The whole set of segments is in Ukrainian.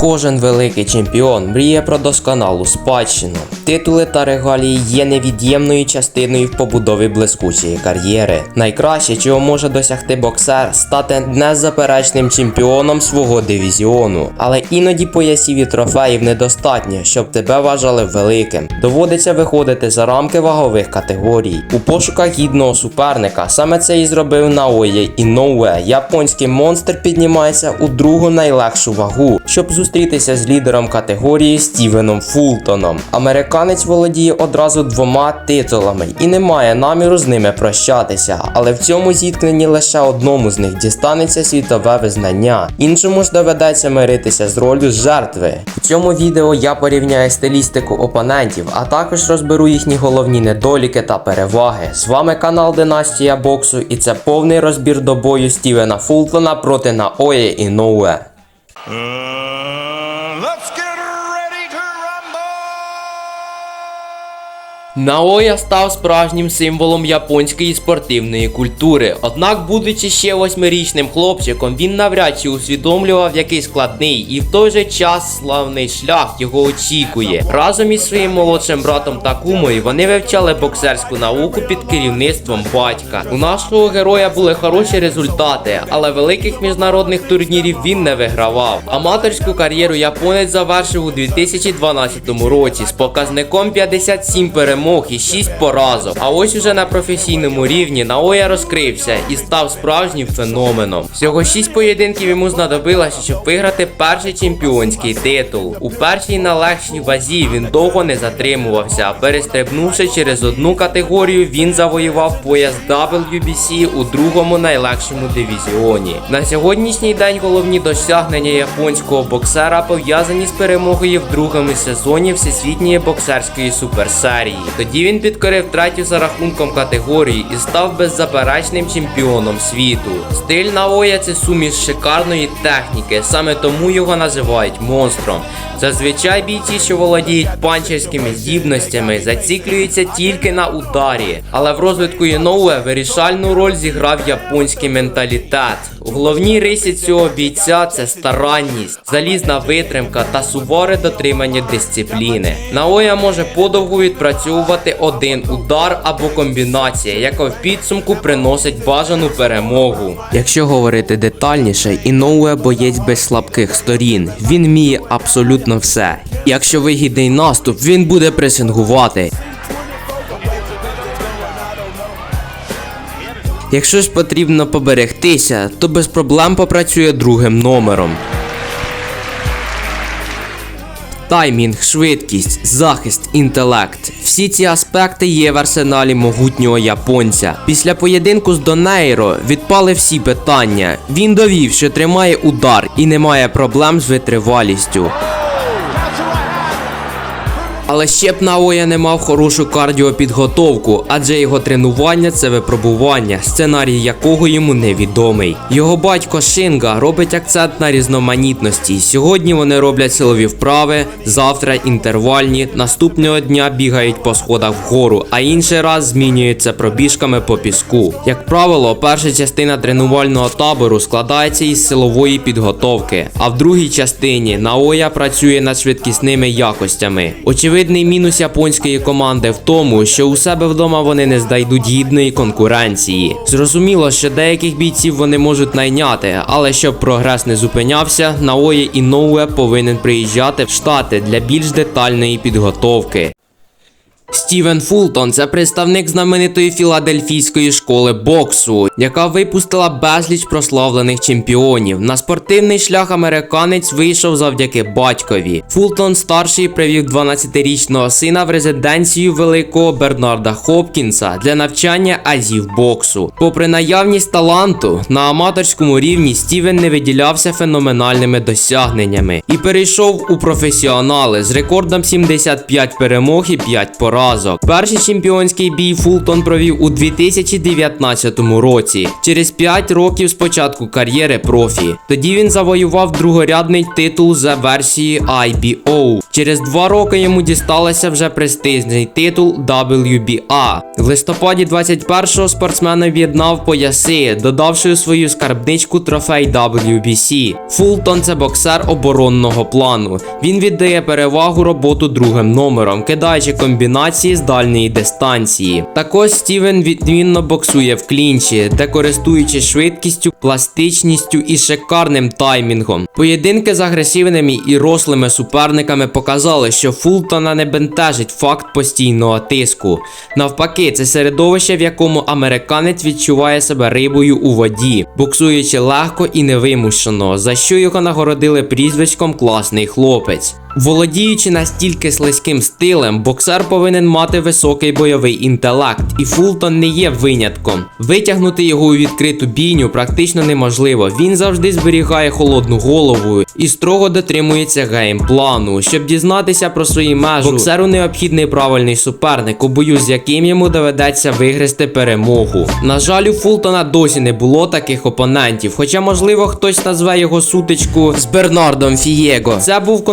Кожен великий чемпіон мріє про досконалу спадщину. Титули та регалії є невід'ємною частиною в побудові блискучої кар'єри. Найкраще, чого може досягти боксер, стати незаперечним чемпіоном свого дивізіону. Але іноді поясів і трофеїв недостатньо, щоб тебе вважали великим. Доводиться виходити за рамки вагових категорій. У пошуках гідного суперника саме це і зробив Наоє Іноуе. Японський монстр піднімається у другу найлегшу вагу, щоб зустрітися з лідером категорії Стівеном Фултоном. Американець володіє одразу двома титулами і не має наміру з ними прощатися, але в цьому зіткненні лише одному з них дістанеться світове визнання, іншому ж доведеться миритися з ролью жертви. В цьому відео я порівняю стилістику опонентів, а також розберу їхні головні недоліки та переваги. З вами канал Династія Боксу і це повний розбір до бою Стівена Фултона проти Наоє Іноуе. Uh, Наоя став справжнім символом японської спортивної культури. Однак, будучи ще восьмирічним хлопчиком, він навряд чи усвідомлював, який складний і в той же час славний шлях його очікує. Разом із своїм молодшим братом Такумою вони вивчали боксерську науку під керівництвом батька. У нашого героя були хороші результати, але великих міжнародних турнірів він не вигравав. Аматорську кар'єру японець завершив у 2012 році з показником 57 перемог і 6 поразок. А ось уже на професійному рівні Наоя розкрився і став справжнім феноменом. Всього 6 поєдинків йому знадобилося, щоб виграти перший чемпіонський титул. У першій на легшій вазі він довго не затримувався, перестрибнувши через одну категорію, він завоював пояс WBC у другому найлегшому дивізіоні. На сьогоднішній день головні досягнення японського боксера пов'язані з перемогою в другому сезоні всесвітньої боксерської суперсерії. Тоді він підкорив третю за рахунком категорії і став беззаперечним чемпіоном світу. Стиль Наоя це суміш шикарної техніки, саме тому його називають монстром. Зазвичай бійці, що володіють панчерськими здібностями, зациклюються тільки на ударі. Але в розвитку Іноуе вирішальну роль зіграв японський менталітет. У головній рисі цього бійця це старанність, залізна витримка та суворе дотримання дисципліни. Наоя може подовго відпрацьовувати один удар або комбінація, яка в підсумку приносить бажану перемогу. Якщо говорити детальніше, Іноуе боєць без слабких сторін. Він вміє абсолютно все. Якщо вигідний наступ, він буде пресингувати. Якщо ж потрібно поберегтися, то без проблем попрацює другим номером. Таймінг, швидкість, захист, інтелект. Всі ці аспекти є в арсеналі могутнього японця. Після поєдинку з Донейро відпали всі питання. Він довів, що тримає удар і не має проблем з витривалістю. Але ще б Наоя не мав хорошу кардіопідготовку, адже його тренування це випробування, сценарій якого йому невідомий. Його батько Шинга робить акцент на різноманітності. Сьогодні вони роблять силові вправи, завтра інтервальні, наступного дня бігають по сходах вгору, а інший раз змінюються пробіжками по піску. Як правило, перша частина тренувального табору складається із силової підготовки, а в другій частині Наоя працює над швидкісними якостями. Очевидний мінус японської команди в тому, що у себе вдома вони не здайдуть гідної конкуренції. Зрозуміло, що деяких бійців вони можуть найняти, але щоб прогрес не зупинявся, Наої Іноуе повинен приїжджати в Штати для більш детальної підготовки. Стівен Фултон це представник знаменитої філадельфійської школи боксу, яка випустила безліч прославлених чемпіонів. На спортивний шлях американець вийшов завдяки батькові. Фултон старший привів 12-річного сина в резиденцію великого Бернарда Хопкінса для навчання азів боксу. Попри наявність таланту, на аматорському рівні Стівен не виділявся феноменальними досягненнями і перейшов у професіонали з рекордом 75 перемог і 5 поразок. Поразок. Перший чемпіонський бій Фултон провів у 2019 році, через 5 років з початку кар'єри профі. Тоді він завоював другорядний титул за версії IBO. Через 2 роки йому дісталося вже престижний титул WBA. В листопаді 21-го спортсмен об'єднав пояси, додавши у свою скарбничку трофей WBC. Фултон це боксер оборонного плану. Він віддає перевагу роботу другим номером, кидаючи комбінації з дальньої дистанції. Також Стівен відмінно боксує в клінчі, де користуючись швидкістю, пластичністю і шикарним таймінгом. Поєдинки з агресивними і рослими суперниками показали, що Фултона не бентежить факт постійного тиску. Навпаки, це середовище, в якому американець відчуває себе рибою у воді, боксуючи легко і невимушено, за що його нагородили прізвиськом класний хлопець. Володіючи настільки слизьким стилем, боксер повинен мати високий бойовий інтелект, і Фултон не є винятком. Витягнути його у відкриту бійню практично неможливо. Він завжди зберігає холодну голову і строго дотримується геймплану. Щоб дізнатися про свої межі, боксеру необхідний правильний суперник, у бою з яким йому доведеться вигризти перемогу. На жаль, у Фултона досі не було таких опонентів, хоча, можливо, хтось назве його сутичку з Бернардом Фієго. Це був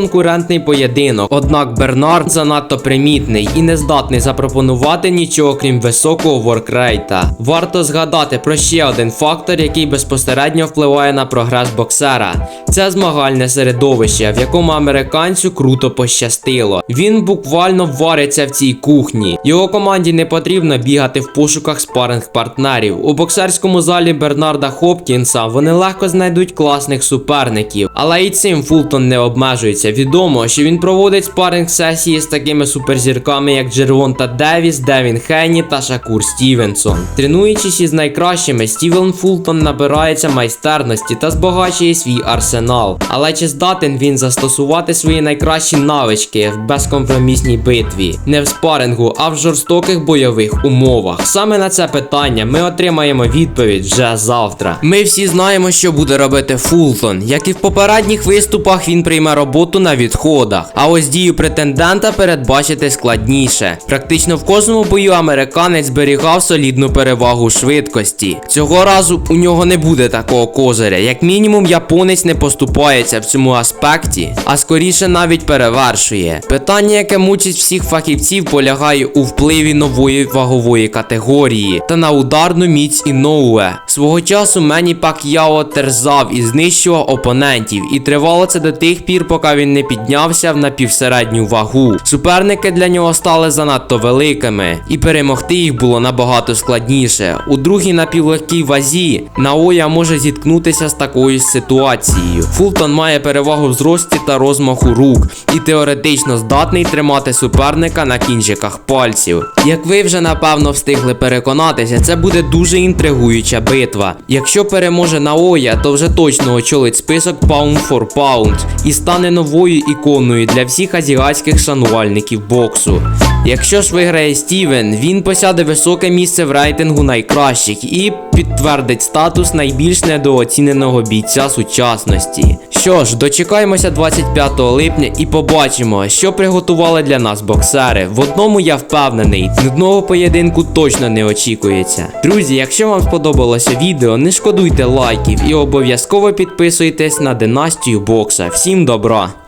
конкурентний поєдинок, однак Бернард занадто примітний і не здатний запропонувати нічого крім високого воркрейта. Варто згадати про ще один фактор, який безпосередньо впливає на прогрес боксера. Це змагальне середовище, в якому американцю круто пощастило. Він буквально вариться в цій кухні. Його команді не потрібно бігати в пошуках спаринг партнерів. У боксерському залі Бернарда Хопкінса вони легко знайдуть класних суперників. Але і цим Фултон не обмежується. Відомо, що він проводить спаринг сесії з такими суперзірками, як Джервонта Девіс, Девін Хенні та Шакур Стівенсон. Тренуючись із найкращими, Стівен Фултон набирається майстерності та збагачує свій арсенал. Але чи здатен він застосувати свої найкращі навички в безкомпромісній битві? Не в спарингу, а в жорстоких бойових умовах. Саме на це питання ми отримаємо відповідь вже завтра. Ми всі знаємо, що буде робити Фултон. Як і в попередніх виступах, він прийме роботу на відходах. А ось дію претендента передбачити складніше. Практично в кожному бою американець зберігав солідну перевагу швидкості. Цього разу у нього не буде такого козиря. Як мінімум, японець не поступається в цьому аспекті, а скоріше навіть перевершує. Питання, яке мучить всіх фахівців, полягає у впливі нової вагової категорії та на ударну міць Іноуе. Свого часу Мені Пак'яо терзав і знищував опонентів, і тривало це до тих пір, поки він не піднявся в напівсередню вагу. Суперники для нього стали занадто великими, і перемогти їх було набагато складніше. У другій напівлегкій вазі Наоя може зіткнутися з такою ситуацією. Фултон має перевагу в зрості та розмаху рук і теоретично здатний тримати суперника на кінчиках пальців. Як ви вже напевно встигли переконатися, це буде дуже інтригуюча битва. Якщо переможе Наоя, то вже точно очолить список Pound for Pound і стане новою іконою для всіх азіатських шанувальників боксу. Якщо ж виграє Стівен, він посяде високе місце в рейтингу найкращих і підтвердить статус найбільш недооціненого бійця сучасності. Що ж, дочекаємося 25 липня і побачимо, що приготували для нас боксери. В одному я впевнений, нудного поєдинку точно не очікується. Друзі, якщо вам сподобалося відео, не шкодуйте лайків і обов'язково підписуйтесь на династію бокса. Всім добра!